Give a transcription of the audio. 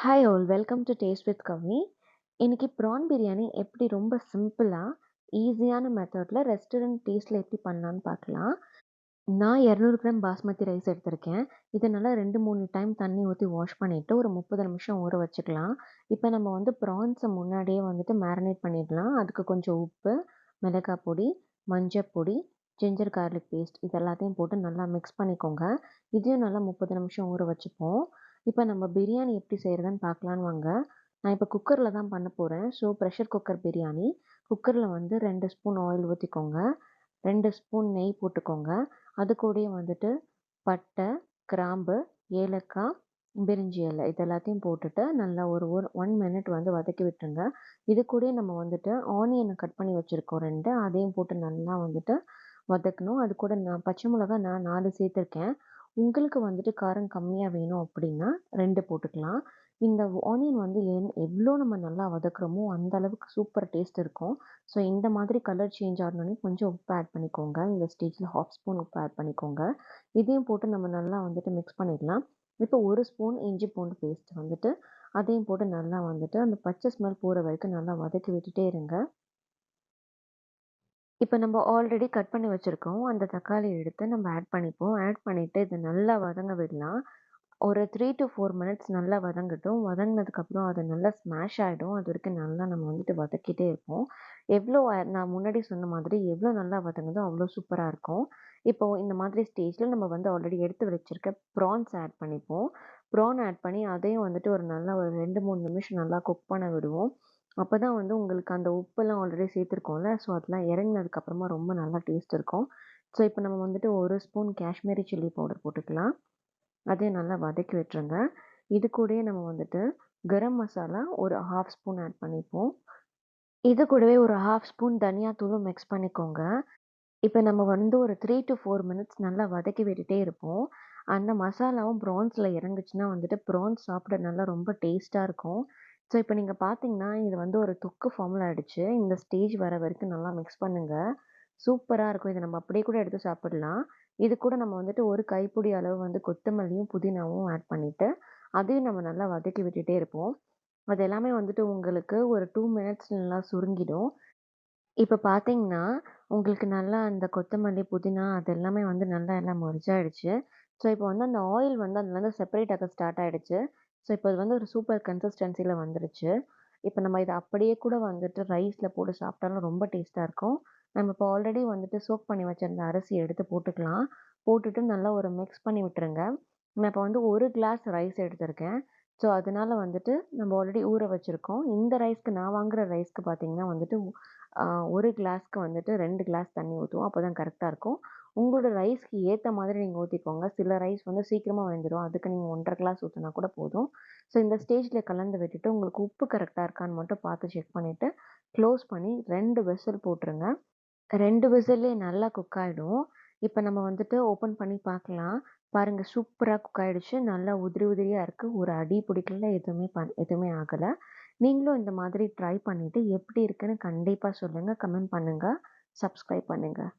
Hi all welcome to taste with Kavi இன்றைக்கி prawn biryani எப்படி ரொம்ப சிம்பிளாக ஈஸியான மெத்தடில் ரெஸ்டாரண்ட் டேஸ்ட்டில் எப்படி பண்ணலான்னு பார்க்கலாம். நான் இரநூறு கிராம் பாஸ்மதி ரைஸ் எடுத்திருக்கேன். இதை நல்லா ரெண்டு மூணு டைம் தண்ணி ஊற்றி வாஷ் பண்ணிவிட்டு ஒரு முப்பது நிமிஷம் ஊற வச்சுக்கலாம். இப்போ நம்ம வந்து ப்ரான்ஸை முன்னாடியே வந்துட்டு மேரினேட் பண்ணிடலாம். அதுக்கு கொஞ்சம் உப்பு மிளகாய் பொடி மஞ்சள் பொடி ஜிஞ்சர் கார்லிக் பேஸ்ட் இது எல்லாத்தையும் போட்டு நல்லா மிக்ஸ் பண்ணிக்கோங்க. இதையும் நல்லா முப்பது நிமிஷம் ஊற வச்சுப்போம். இப்போ நம்ம பிரியாணி எப்படி செய்கிறதுன்னு பார்க்கலான்னு வாங்க. நான் இப்போ குக்கரில் தான் பண்ண போகிறேன் ஸோ ப்ரெஷர் குக்கர் பிரியாணி. குக்கரில் வந்து ரெண்டு ஸ்பூன் ஆயில் ஊற்றிக்கோங்க ரெண்டு ஸ்பூன் நெய் போட்டுக்கோங்க. அது கூடயே வந்துட்டு பட்டை கிராம்பு ஏலக்காய் பிரிஞ்சி இலை இது எல்லாத்தையும் போட்டுட்டு நல்லா ஒரு ஒரு ஒன் மினிட் வந்து வதக்கி விட்டுருங்க. இது கூடயே நம்ம வந்துட்டு ஆனியனை கட் பண்ணி வச்சுருக்கோம் ரெண்டு. அதையும் போட்டு நல்லா வந்துட்டு வதக்கணும். அது கூட நான் பச்சை மிளகா நான் நாலு சேர்த்துருக்கேன். உங்களுக்கு வந்துட்டு காரம் கம்மியாக வேணும் அப்படின்னா ரெண்டு போட்டுக்கலாம். இந்த ஆனியன் வந்து என் எவ்வளோ நம்ம நல்லா வதக்குறோமோ அந்த அளவுக்கு சூப்பர் டேஸ்ட் இருக்கும். ஸோ இந்த மாதிரி கலர் சேஞ்ச் ஆகணுன்னே கொஞ்சம் உப்பு ஆட் பண்ணிக்கோங்க. இந்த ஸ்டேஜில் ஹாஃப் ஸ்பூன் உப்பு ஆட் பண்ணிக்கோங்க. இதையும் போட்டு நம்ம நல்லா வந்துட்டு மிக்ஸ் பண்ணிடலாம். இப்போ ஒரு ஸ்பூன் இஞ்சி பூண்டு பேஸ்ட் வந்துட்டு அதையும் போட்டு நல்லா வந்துட்டு அந்த பச்சை ஸ்மெல் போகிற வரைக்கும் நல்லா வதக்கி விட்டுட்டே இருங்க. இப்போ நம்ம ஆல்ரெடி கட் பண்ணி வச்சுருக்கோம். அந்த தக்காளி எடுத்து நம்ம ஆட் பண்ணிப்போம். ஆட் பண்ணிவிட்டு இதை நல்லா வதங்க விடலாம். ஒரு த்ரீ டு ஃபோர் மினிட்ஸ் நல்லா வதங்கட்டும். வதங்கினதுக்கப்புறம் அது நல்லா ஸ்மாஷ் ஆகிடும் அது வரைக்கும் நல்லா நம்ம வந்துட்டு வதக்கிட்டே இருப்போம். எவ்வளோ நான் முன்னாடி சொன்ன மாதிரி எவ்வளோ நல்லா வதங்குதோ அவ்வளோ சூப்பராக இருக்கும். இப்போது இந்த மாதிரி ஸ்டேஜில் நம்ம வந்து ஆல்ரெடி எடுத்து வச்சுருக்க ப்ரான்ஸ் ஆட் பண்ணிப்போம். ப்ரான் ஆட் பண்ணி அதையும் வந்துட்டு ஒரு நல்லா ஒரு ரெண்டு மூணு நிமிஷம் நல்லா குக் பண்ண விடுவோம். அப்போ தான் வந்து உங்களுக்கு அந்த உப்பெல்லாம் ஆல்ரெடி சேர்த்துருக்கோம்ல. ஸோ அதெல்லாம் இறங்கினதுக்கப்புறமா ரொம்ப நல்லா டேஸ்ட் இருக்கும். ஸோ இப்போ நம்ம வந்துட்டு ஒரு ஸ்பூன் காஷ்மீரி சில்லி பவுடர் போட்டுக்கலாம். அதையும் நல்லா வதக்கி விட்டுருங்க. இது கூடயே நம்ம வந்துட்டு கரம் மசாலா ஒரு ஹாஃப் ஸ்பூன் ஆட் பண்ணிப்போம். இது கூடவே ஒரு ஹாஃப் ஸ்பூன் தனியாத்தூளும் மிக்ஸ் பண்ணிக்கோங்க. இப்போ நம்ம வந்து ஒரு த்ரீ டு ஃபோர் மினிட்ஸ் நல்லா வதக்கி விட்டுட்டே இருப்போம். அந்த மசாலாவும் ப்ரான்ஸில் இறங்குச்சுன்னா வந்துட்டு ப்ரான்ஸ் சாப்பிட நல்லா ரொம்ப டேஸ்ட்டாக இருக்கும். ஸோ இப்போ நீங்கள் பார்த்தீங்கன்னா இது வந்து ஒரு தொக்கு ஃபார்மில் ஆகிடுச்சு இந்த ஸ்டேஜ் வர வரைக்கும் நல்லா மிக்ஸ் பண்ணுங்கள் சூப்பராக இருக்கும். இதை நம்ம அப்படியே கூட எடுத்து சாப்பிடலாம். இது கூட நம்ம வந்துட்டு ஒரு கைப்பிடி அளவு வந்து கொத்தமல்லியும் புதினாவும் ஆட் பண்ணிவிட்டு அதையும் நம்ம நல்லா வதக்கி விட்டுட்டே இருப்போம். அது எல்லாமே வந்துட்டு உங்களுக்கு ஒரு டூ மினிட்ஸ் நல்லா சுருங்கிடும். இப்போ பார்த்தீங்கன்னா உங்களுக்கு நல்லா அந்த கொத்தமல்லி புதினா அது எல்லாமே வந்து நல்லா எல்லாம் முறிச்சாயிடுச்சு ஸோ இப்போ வந்து அந்த ஆயில் வந்து அதுலேருந்து செப்பரேட் ஆக ஸ்டார்ட் ஆகிடுச்சு ஸோ இப்போ இது வந்து ஒரு சூப்பர் கன்சிஸ்டன்சியில் வந்துருச்சு. இப்போ நம்ம இதை அப்படியே கூட வந்துட்டு ரைஸில் போட்டு சாப்பிட்டாலும் ரொம்ப டேஸ்ட்டாக இருக்கும். நம்ம இப்போ ஆல்ரெடி வந்துட்டு சோக் பண்ணி வச்சிருந்த அரிசி எடுத்து போட்டுக்கலாம். போட்டுட்டு நல்லா ஒரு மிக்ஸ் பண்ணி விட்டுருங்க. நான் இப்போ வந்து ஒரு கிளாஸ் ரைஸ் எடுத்திருக்கேன். ஸோ அதனால வந்துட்டு நம்ம ஆல்ரெடி ஊற வச்சுருக்கோம். இந்த ரைஸ்க்கு நான் வாங்குகிற ரைஸ்க்கு பார்த்தீங்கன்னா வந்துட்டு ஒரு கிளாஸ்க்கு வந்துட்டு ரெண்டு கிளாஸ் தண்ணி ஊற்றுவோம் அப்போ தான் கரெக்டாக இருக்கும். உங்களோட ரைஸ்க்கு ஏற்ற மாதிரி நீங்கள் ஊற்றிக்கோங்க சில ரைஸ் வந்து சீக்கிரமாக வெந்துடும் அதுக்கு நீங்கள் ஒன்றரை கிளாஸ் ஊற்றினா கூட போதும். ஸோ இந்த ஸ்டேஜில் கலந்து விட்டுட்டு உங்களுக்கு உப்பு கரெக்டாக இருக்கான்னு மட்டும் பார்த்து செக் பண்ணிவிட்டு க்ளோஸ் பண்ணி ரெண்டு விசில் போட்டுருங்க. ரெண்டு விசில்லே நல்லா குக் ஆகிடும் இப்போ நம்ம வந்துட்டு ஓப்பன் பண்ணி பார்க்கலாம். பாருங்கள் சூப்பராக குக் ஆகிடுச்சு நல்லா உதிரி உதிரியாக இருக்குது ஒரு அடி பிடிக்கல எதுவுமே பண் எதுவுமே ஆகலை. நீங்களும் இந்த மாதிரி ட்ரை பண்ணிவிட்டு எப்படி இருக்குன்னு கண்டிப்பாக சொல்லுங்கள் கமெண்ட் பண்ணுங்கள் சப்ஸ்கிரைப் பண்ணுங்கள்